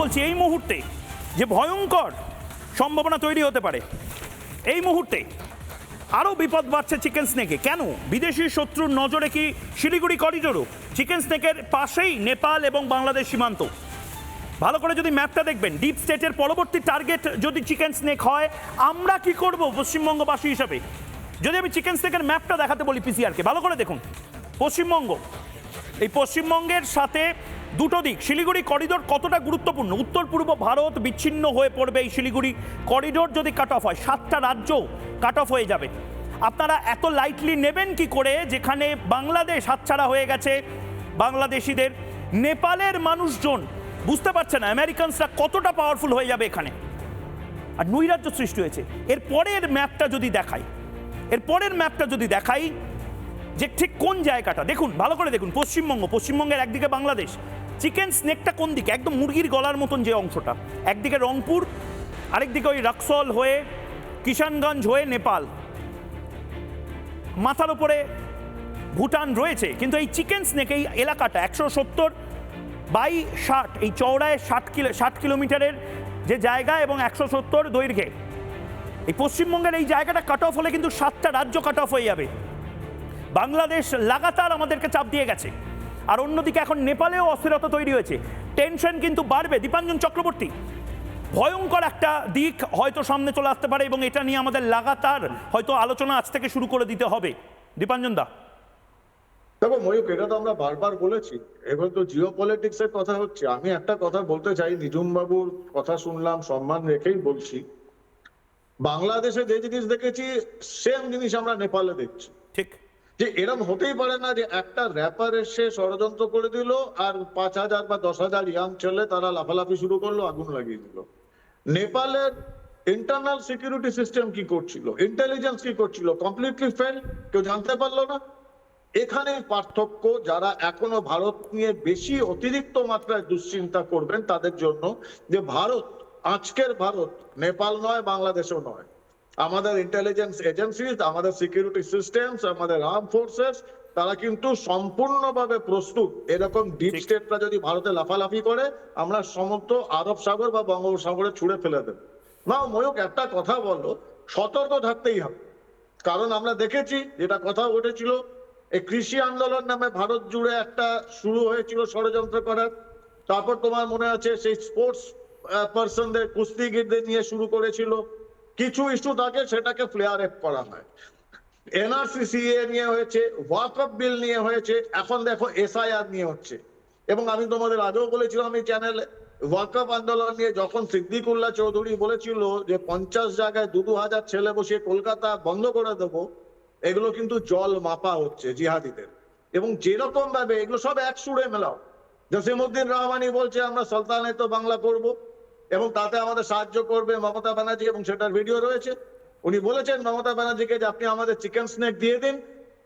বলছি, এই মুহূর্তে যে ভয়ঙ্কর সম্ভাবনা তৈরি হতে পারে, এই মুহূর্তে আরও বিপদ বাড়ছে চিকেন স্নেকে। কেন? বিদেশি শত্রুর নজরে কি শিলিগুড়ি করিডোরও? চিকেন স্নেকের পাশেই নেপাল এবং বাংলাদেশ সীমান্ত। ভালো করে যদি ম্যাপটা দেখবেন, ডিপ স্টেটের পরবর্তী টার্গেট যদি চিকেন স্নেক হয়, আমরা কি করব পশ্চিমবঙ্গবাসী হিসাবে? যদি আমি চিকেন স্নেকের ম্যাপটা দেখাতে বলি, পিসিআরকে, ভালো করে দেখুন। পশ্চিমবঙ্গ। এই পশ্চিমবঙ্গের সাথে দুটো দিক, শিলিগুড়ি করিডোর কতটা গুরুত্বপূর্ণ? উত্তর, পূর্ব ভারত বিচ্ছিন্ন হয়ে পড়বে এই শিলিগুড়ি করিডোর যদি কাট অফ হয়, সাতটা রাজ্য কাট অফ হয়ে যাবে। আপনারা এত লাইটলি নেবেন কি করে? যেখানে বাংলাদেশ হাতছাড়া হয়ে গেছে, বাংলাদেশিদের। নেপালের মানুষজন, বুঝতে পারছে না আমেরিকানসরা কতটা পাওয়ারফুল হয়ে যাবে এখানে? আর নৈরাজ্য সৃষ্টি হয়েছে। এর পরের ম্যাপটা যদি দেখাই, এর পরের ম্যাপটা যদি দেখাই, যে ঠিক কোন জায়গাটা? দেখুন, ভালো করে দেখুন, পশ্চিমবঙ্গ, পশ্চিমবঙ্গের একদিকে বাংলাদেশ চিকেন স্নেকটা কোন দিকে? একদম মুরগির গলার মতন যে অংশটা। একদিকে রংপুর, আরেকদিকে ওই রাক্সল হয়ে কিষানগঞ্জ হয়ে নেপাল। মাথার উপরে ভুটান রয়েছে, কিন্তু এই চিকেন স্নেক এই এলাকাটা একশো সত্তর বাই ষাট, এই চওড়ায় ষাট কিলো ষাট কিলোমিটারের যে জায়গা এবং একশো সত্তর দৈর্ঘ্যে। এই পশ্চিমবঙ্গের এই জায়গাটা কাট অফ হলে কিন্তু সাতটা রাজ্য কাট অফ হয়ে যাবে। বাংলাদেশ লাগাতার আমাদেরকে চাপ দিয়ে গেছে। আর অন্যদিকে এখন নেপালেও অস্থিরতা তৈরি হয়েছে। টেনশন কিন্তু বাড়বে দীপাঞ্জন চক্রবর্তী। ভয়ঙ্কর একটা দিক হয়তো সামনে চলে আসতে পারে এবং এটা নিয়ে আমাদের লাগাতার হয়তো আলোচনা আজ থেকে শুরু করে দিতে হবে। দীপাঞ্জন দা। দেখো ময়ূক এটা তো আমরা বারবার বলেছি। এবার তো জিও পলিটিক্স এর কথা হচ্ছে। আমি একটা কথা বলতে চাই নিজুম বাবুর কথা শুনলাম, সম্মান রেখেই বলছি। বাংলাদেশে যে জিনিস দেখেছি সেম জিনিস আমরা নেপালে দেখছি। যে এরম হতেই পারে না যে একটা র্যাপার এসে ষড়যন্ত্র করে দিল আর পাঁচ হাজার বা দশ হাজার ইয়াং ছেলে তারা লাফালাফি শুরু করল, আগুন লাগিয়ে দিল। নেপালের ইন্টারনাল সিকিউরিটি সিস্টেম কি করছিল? ইন্টেলিজেন্স কি করছিল? কমপ্লিটলি ফেল কেউ জানতে পারল না? এখানে পার্থক্য, যারা এখনও ভারত নিয়ে বেশি অতিরিক্ত মাত্রায় দুশ্চিন্তা করবেন তাদের জন্য যে ভারত, আজকের ভারত, নেপাল নয়, বাংলাদেশও নয়। আমাদের ইন্টেলিজেন্স এজেন্সিজ আমাদের সিকিউরিটি সিস্টেমস আমাদের আর্ম ফোর্সেস তারা কিন্তু সম্পূর্ণভাবে প্রস্তুত। এরকম ডিপ। স্টেটরা যদি ভারতে লাফালাফি করে আমরা সমস্ত আরব সাগর বা বঙ্গোপসাগরে ছুড়ে ফেলে দেব। না ময়ূক একটা কথা বলো সতর্ক থাকতেই হবে। কারণ আমরা দেখেছি যেটা কথা উঠেছিল এই কৃষি আন্দোলন নামে ভারত জুড়ে একটা শুরু হয়েছিল ষড়যন্ত্র করার। তারপর তোমার মনে আছে সেই স্পোর্টস পার্সনদের কুস্তিগিরদের নিয়ে শুরু করেছিল। কিছু ইস্যু থাকে, সেটাকে ফ্লেয়ার এপ করা হয়। এনআরসিসিএ নিয়ে হয়েছে ওয়াকআপ বিল নিয়ে হয়েছে, এখন দেখো এসআইআর নিয়ে হচ্ছে। এবং আমি তোমাদের আগেও বলেছিলাম এই চ্যানেলে ওয়াকআপ আন্দোলন নিয়ে যখন সিদ্দিকুল্লাহ চৌধুরী বলেছিল যে পঞ্চাশ জায়গায় দু দু হাজার ছেলে বসিয়ে কলকাতা বন্ধ করে দেবো, এগুলো কিন্তু জল মাপা হচ্ছে জিহাদিদের। এবং যেরকম ভাবে এগুলো সব এক সুরে মেলাও। জসিমউদ্দিন রহমানি বলছে, আমরা সুলতানে তো বাংলা করব এবং তাতে আমাদের সাহায্য করবে মমতা ব্যানার্জি এবং সেটার ভিডিও রয়েছে। উনি বলেছেন, মমতা ব্যানার্জিকে যে আপনি আমাদের চিকেন স্নেক দিয়ে দিন,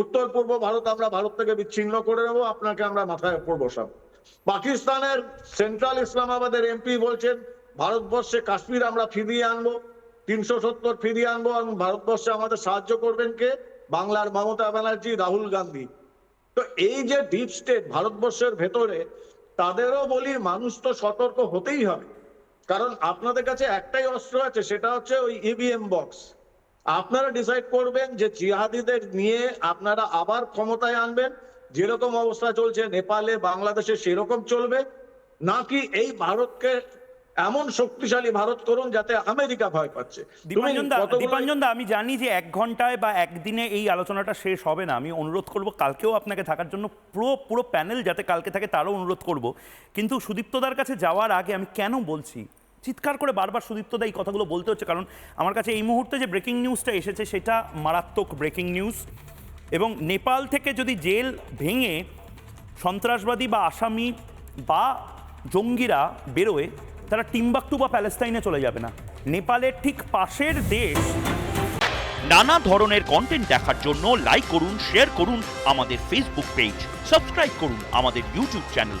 উত্তর পূর্ব ভারত আমরা ভারত থেকে বিচ্ছিন্ন করে নেব, আপনাকে আমরা মাথায় উপর বসাবো। পাকিস্তানের সেন্ট্রাল ইসলামাবাদের এমপি বলছেন, ভারতবর্ষে কাশ্মীর আমরা ফিরিয়ে আনব, তিনশো সত্তর ফিরিয়ে আনব, এবং ভারতবর্ষে আমাদের সাহায্য করবেন কে? বাংলার মমতা ব্যানার্জি, রাহুল গান্ধী। তো এই যে ডিপ স্টেট ভারতবর্ষের ভেতরে, তাদেরও বলি মানুষ তো সতর্ক হতেই হবে। কারণ আপনাদের কাছে একটাই অস্ত্র আছে সেটা হচ্ছে ওই ইভিএম বক্স আপনারা ডিসাইড করবেন যে জিহাদিদের নিয়ে আপনারা আবার ক্ষমতায় আনবেন যেরকম অবস্থা চলছে নেপালে বাংলাদেশে সেরকম চলবে নাকি এই ভারতকে এমন শক্তিশালী ভারত করুন যাতে আমেরিকা ভয় পাচ্ছে। তুমি দা কতগুলো- দীপাঞ্জন দা আমি জানি যে এক ঘন্টায় বা একদিনে এই আলোচনাটা শেষ হবে না। আমি অনুরোধ করব কালকেও আপনাকে থাকার জন্য পুরো পুরো প্যানেল যাতে কালকে থাকে তারও অনুরোধ করব। কিন্তু সুদীপ্তদার কাছে যাওয়ার আগে আমি কেন বলছি চিৎকার করে বারবার সুদীপ্তদা এই কথাগুলো বলতে হচ্ছে, কারণ আমার কাছে এই মুহূর্তে যে ব্রেকিং নিউজটা এসেছে সেটা মারাত্মক ব্রেকিং নিউজ এবং নেপাল থেকে যদি জেল ভেঙে সন্ত্রাসবাদী বা আসামি বা জঙ্গিরা বেরোয়, তারা টিম্বাকটু বা প্যালেস্তাইনে চলে যাবে না। নেপালের ঠিক পাশের দেশ। নানা ধরনের কন্টেন্ট দেখার জন্য লাইক করুন শেয়ার করুন আমাদের ফেসবুক পেজ সাবস্ক্রাইব করুন আমাদের ইউটিউব চ্যানেল